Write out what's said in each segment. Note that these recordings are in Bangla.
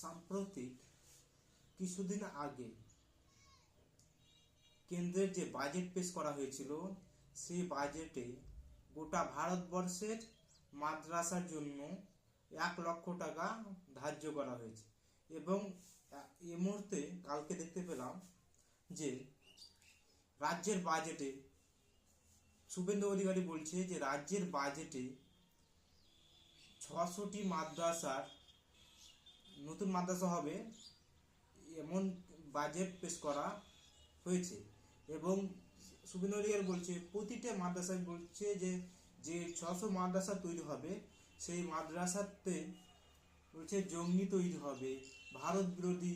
সাম্প্রতিক কিছুদিন আগে কেন্দ্রের যে বাজেট পেশ করা হয়েছিল, সেই বাজেটে গোটা ভারতবর্ষের মাদ্রাসার জন্য এক লক্ষ টাকা ধার্য করা হয়েছে। এবং এ- মুহূর্তে কালকে দেখতে পেলাম যে রাজ্যের বাজেটে শুভেন্দু অধিকারী বলছে যে রাজ্যের বাজেটে ছশোটি মাদ্রাসার নতুন মাদ্রাসা হবে, এমন বাজেট পেশ করা হয়েছে। এবং অধিকারী বলছে, প্রতিটা মাদ্রাসায় বলছে যে যে ছশো মাদ্রাসা তৈরি হবে, সেই মাদ্রাসাতে বলছে জঙ্গি তৈরি হবে, ভারত বিরোধী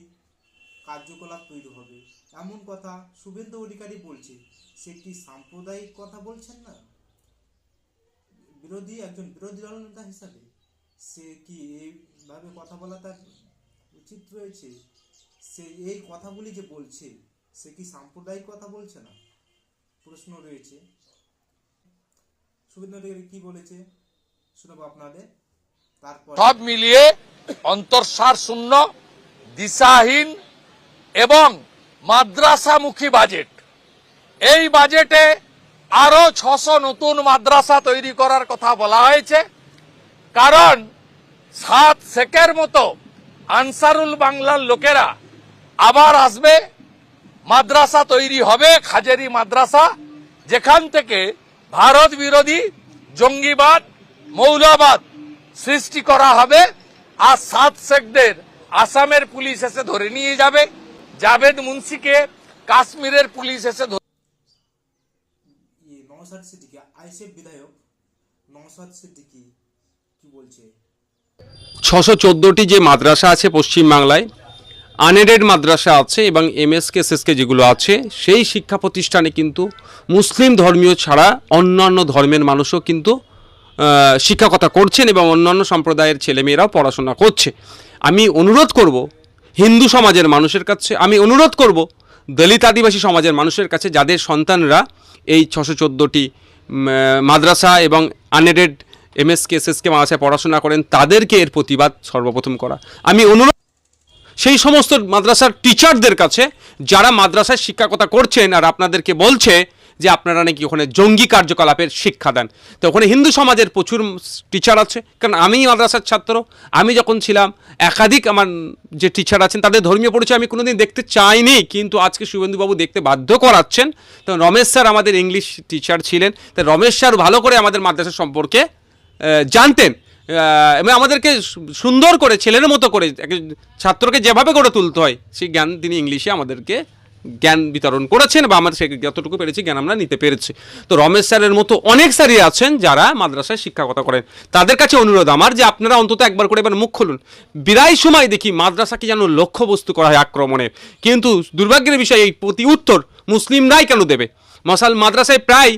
কার্যকলাপ তৈরি হবে। এমন কথা শুভেন্দু অধিকারী বলছে। সে কি সাম্প্রদায়িক কথা বলছেন না? বিরোধী, একজন বিরোধী দল নেতা হিসাবে সে কি এইভাবে কথা বলা তার উচিত রয়েছে, সে এই কথাগুলি যে বলছে, সে কি সাম্প্রদায়িক কথা বলছে না? প্রশ্ন রয়েছে। অধিকারী কি বলেছে? শোনাবো আপনাদের। তারপর সব মিলিয়ে অন্তঃসার শূন্য, দিশাহীন এবং মাদ্রাসামুখী বাজেট। এই বাজেটে আরও ছশো নতুন মাদ্রাসা তৈরি করার কথা বলা হয়েছে। কারণ সাত শেখের মতো আনসারুল বাংলার লোকেরা আবার আসবে, মাদ্রাসা তৈরি হবে, খাজেরি মাদ্রাসা, যেখান থেকে ভারত বিরোধী জঙ্গিবাদ, মৌলবাদ সৃষ্টি করা হবে, আর সাত শেখদের আসামের পুলিশ এসে ধরে নিয়ে যাবে, জাভেদ মুন্সিকে কাশ্মীরের পুলিশ এসে ধরে নওশাদ সিদ্দিকি আইসেফ বিধায়ক নওশাদ সিদ্দিকি কি বলছে? ছশো চোদ্দোটি যে মাদ্রাসা আছে পশ্চিমবাংলায় আনএডেড মাদ্রাসা আছে এবং এমএসকে এসএসকে যেগুলো আছে, সেই শিক্ষা প্রতিষ্ঠানে কিন্তু মুসলিম ধর্মীয় ছাড়া অন্যান্য ধর্মের মানুষও কিন্তু শিক্ষকতা করছেন এবং অন্যান্য সম্প্রদায়ের ছেলেমেয়েরাও পড়াশোনা করছে। আমি অনুরোধ করব, হিন্দু সমাজের মানুষের কাছে, আমি অনুরোধ করব, দলিত আদিবাসী সমাজের মানুষের কাছে, যাদের সন্তানরা এই ছশো চোদ্দোটি মাদ্রাসা এবং আনএডেড এমএসকে এসএসকে মাদ্রাসায় পড়াশোনা করেন, তাদেরকে এর প্রতিবাদ সর্বপ্রথম করা। আমি অনুরোধ, সেই সমস্ত মাদ্রাসার টিচারদের কাছে, যারা মাদ্রাসায় শিক্ষকতা করছেন আর আপনাদেরকে বলছে যে আপনারা নাকি ওখানে জঙ্গি কার্যকলাপের শিক্ষা দেন। তো ওখানে হিন্দু সমাজের প্রচুর টিচার আছে। কারণ আমি মাদ্রাসার ছাত্র, আমি যখন ছিলাম, একাধিক আমার যে টিচার আছেন, তাদের ধর্মীয় পরিচয় আমি কোনোদিন দেখতে চাইনি, কিন্তু আজকে শুভেন্দুবাবু দেখতে বাধ্য করাচ্ছেন। তো রমেশ স্যার আমাদের ইংলিশ টিচার ছিলেন। তো রমেশ স্যার ভালো করে আমাদের মাদ্রাসা সম্পর্কে জানতেন। এবং আমাদেরকে সুন্দর করে, ছেলের মতো করে ছাত্রকে যেভাবে গড়ে তুলতে হয়, সেই জ্ঞান তিনি ইংলিশে আমাদেরকে জ্ঞান বিতরণ করেছেন বা আমরা সে, যতটুকু পেরেছি জ্ঞান আমরা নিতে পেরেছি। তো রমেশ স্যারের মতো অনেক স্যারই আছেন যারা মাদ্রাসায় শিক্ষকতা করেন। তাদের কাছে অনুরোধ আমার যে আপনারা অন্তত একবার করে এবার মুখ খুলুন। বিদায় সময় দেখি মাদ্রাসাকে যেন লক্ষ্যবস্তু করা হয় আক্রমণের কিন্তু দুর্ভাগ্যের বিষয়, এই প্রতি উত্তর মুসলিমরাই কেন দেবে? মশাল মাদ্রাসায় প্রায়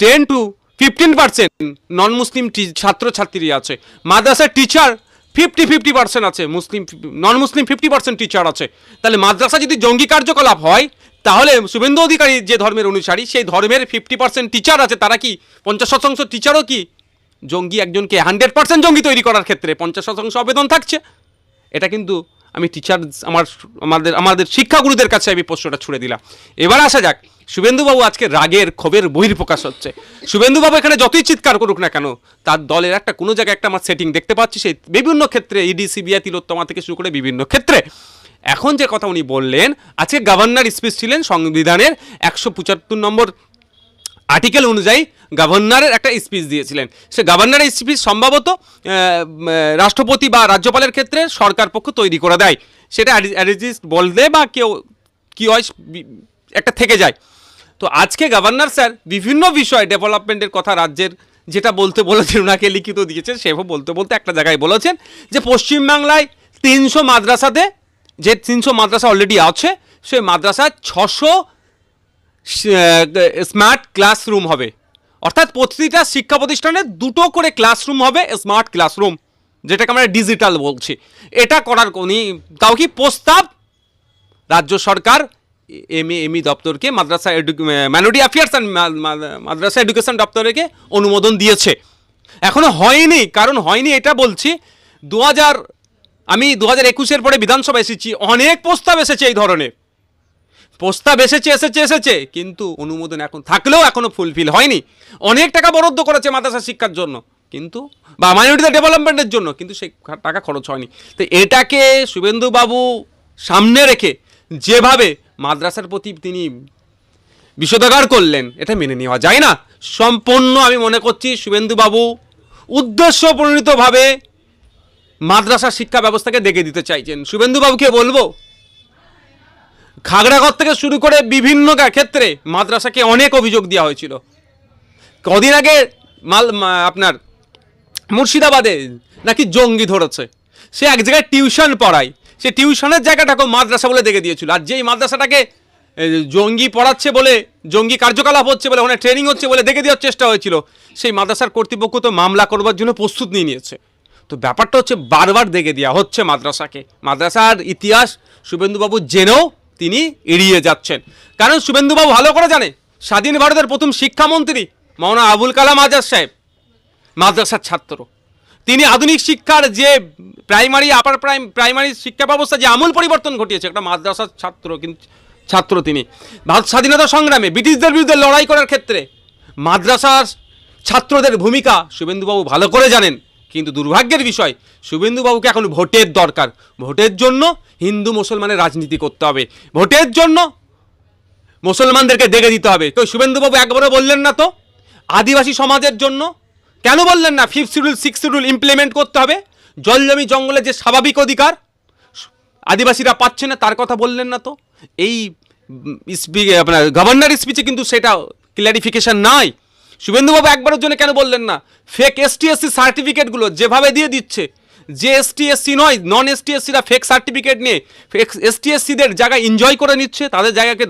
ten to fifteen percent non Muslim ছাত্রছাত্রী আছে। মাদ্রাসার টিচার ফিফটি ফিফটি পার্সেন্ট আছে, Muslim non Muslim fifty percent teacher আছে। তাহলে মাদ্রাসা যদি জঙ্গি কার্যকলাপ হয়, তাহলে শুভেন্দু অধিকারী যে ধর্মের অনুসারী, সেই ধর্মের ফিফটি পার্সেন্ট টিচার আছে, তারা কি পঞ্চাশ শতাংশ টিচারও কি? জঙ্গি একজনকে হান্ড্রেড পার্সেন্ট জঙ্গি তৈরি করার ক্ষেত্রে পঞ্চাশ শতাংশ আবেদন থাকছে। এটা কিন্তু আমি টিচার আমার, আমাদের আমাদের শিক্ষাগুরুদের কাছে আমি প্রশ্নটা ছুড়ে দিলাম। এবার আসা যাক, শুভেন্দুবাবু আজকে রাগের ক্ষোভের বহির্প্রকাশ হচ্ছে। শুভেন্দুবাবু এখানে যতই চিৎকার করুক না কেন, তার দলের একটা, কোনো জায়গায় একটা আমার সেটিং দেখতে পাচ্ছি, সেই বিভিন্ন ক্ষেত্রে ইডি সিবিআই তিলোত্তমা থেকে শুরু করে বিভিন্ন ক্ষেত্রে। এখন যে কথা উনি বললেন, আজকে গভর্নর স্পিচ ছিলেন, সংবিধানের একশো পঁচাত্তর নম্বর আর্টিকেল অনুযায়ী গভর্নরের একটা স্পিচ দিয়েছিলেন। সে গভর্নরের স্পিচ সম্ভবত রাষ্ট্রপতি বা রাজ্যপালের ক্ষেত্রে সরকার পক্ষ তৈরি করে দেয়। সেটা অ্যাডিজিস্ট বললে বা কেউ, কি হয় একটা থেকে যায়। তো আজকে গভর্নর স্যার বিভিন্ন বিষয়, ডেভেলপমেন্টের কথা রাজ্যের যেটা বলতে বলেছেন, ওনাকে লিখিত দিয়েছেন সেভাবে বলতে বলতে একটা জায়গায় বলেছেন যে পশ্চিমবাংলায় তিনশো মাদ্রাসাতে, যে তিনশো মাদ্রাসা অলরেডি আছে সেই মাদ্রাসায় ছশো স্মার্ট ক্লাসরুম হবে। অর্থাৎ প্রতিটা শিক্ষা প্রতিষ্ঠানে দুটো করে ক্লাসরুম হবে স্মার্ট ক্লাসরুম যেটাকে আমরা ডিজিটাল বলছি। এটা করার উনি তাও কি প্রস্তাব রাজ্য সরকার, এম এমই দপ্তরকে, মাদ্রাসা ম্যানোডি অ্যাফেয়ার্স অ্যান্ড মাদ্রাসা এডুকেশন দপ্তরকে অনুমোদন দিয়েছে। এখনও হয়নি, কারণ হয়নি এটা বলছি দু হাজার আমি দু হাজার একুশের পরে বিধানসভা এসেছি, অনেক প্রস্তাব এসেছে এই ধরনের। প্রস্তাব এসেছে এসেছে এসেছে। কিন্তু অনুমোদন এখন থাকলেও এখনও ফুলফিল হয়নি। অনেক টাকা বরাদ্দ করেছে মাদ্রাসা শিক্ষার জন্য। কিন্তু বা মাইনরিটি ডেভেলপমেন্টের জন্য, কিন্তু সেই টাকা খরচ হয়নি। তো এটাকে শুভেন্দুবাবু সামনে রেখে যেভাবে মাদ্রাসার প্রতি তিনি বিষোদাগার করলেন, এটা মেনে নেওয়া যায় না। সম্পূর্ণ আমি মনে করছি শুভেন্দুবাবু উদ্দেশ্য প্রণীতভাবে মাদ্রাসা শিক্ষা ব্যবস্থাকে দেখে দিতে চাইছেন। শুভেন্দুবাবুকে বলব খাগড়াঘর থেকে শুরু করে বিভিন্ন ক্ষেত্রে মাদ্রাসাকে অনেক অভিযোগ দেওয়া হয়েছিল। কদিন আগে মাল আপনার মুর্শিদাবাদে নাকি জঙ্গি ধরেছে। সে এক জায়গায় টিউশন পড়ায়। সে টিউশনের জায়গাটাকে মাদ্রাসা বলে দেখে দিয়েছিল। আর যেই মাদ্রাসাটাকে জঙ্গি পড়াচ্ছে বলে, জঙ্গি কার্যকলাপ হচ্ছে বলে, ওখানে ট্রেনিং হচ্ছে বলে দেখে দেওয়ার চেষ্টা হয়েছিল, সেই মাদ্রাসার কর্তৃপক্ষ তো মামলা করবার জন্য প্রস্তুত নিয়ে নিয়েছে। তো ব্যাপারটা হচ্ছে বারবার দেখে দেওয়া হচ্ছে মাদ্রাসাকে। মাদ্রাসার ইতিহাস শুভেন্দুবাবু জেনেও তিনি এড়িয়ে যাচ্ছেন। কারণ শুভেন্দুবাবু ভালো করে জানে, স্বাধীন ভারতের প্রথম শিক্ষামন্ত্রী মৌলানা আবুল কালাম আজাদ সাহেব, মাদ্রাসার ছাত্র। তিনি আধুনিক শিক্ষার যে প্রাইমারি আপার প্রাইম প্রাইমারি শিক্ষা ব্যবস্থা যে আমূল পরিবর্তন ঘটিয়েছে, একটা মাদ্রাসার ছাত্র কিন্তু ছাত্র তিনি। ভারত স্বাধীনতা সংগ্রামে ব্রিটিশদের বিরুদ্ধে লড়াই করার ক্ষেত্রে মাদ্রাসার ছাত্রদের ভূমিকা শুভেন্দুবাবু ভালো করে জানেন। কিন্তু দুর্ভাগ্যের বিষয়, শুভেন্দুবাবুকে এখন ভোটের দরকার। ভোটের জন্য হিন্দু মুসলমানের রাজনীতি করতে হবে। ভোটের জন্য মুসলমানদেরকে দেখে দিতে হবে। তো শুভেন্দুবাবু একবারও বললেন না তো? আদিবাসী সমাজের জন্য? কেন বললেন না? Fifth schedule six schedule implement করতে হবে? জল জমি জঙ্গলের যে স্বাভাবিক অধিকার, আদিবাসীরা পাচ্ছে না, তার কথা বললেন না তো? এই স্পি- আপনার গভর্নর স্পিচে কিন্তু সেটা ক্ল্যারিফিকেশন নাই। শুভেন্দুবাবু একবারের জন্য কেন বললেন না? ফেক এসটিএসসি সার্টিফিকেটগুলো যেভাবে দিয়ে দিচ্ছে, যে এসটিএসসি নয় নন এসটিএসসিরা ফেক সার্টিফিকেট নিয়ে ফেক এসটিএসসিদের জায়গায় এনজয় করে নিচ্ছে, তাদের জায়গাকে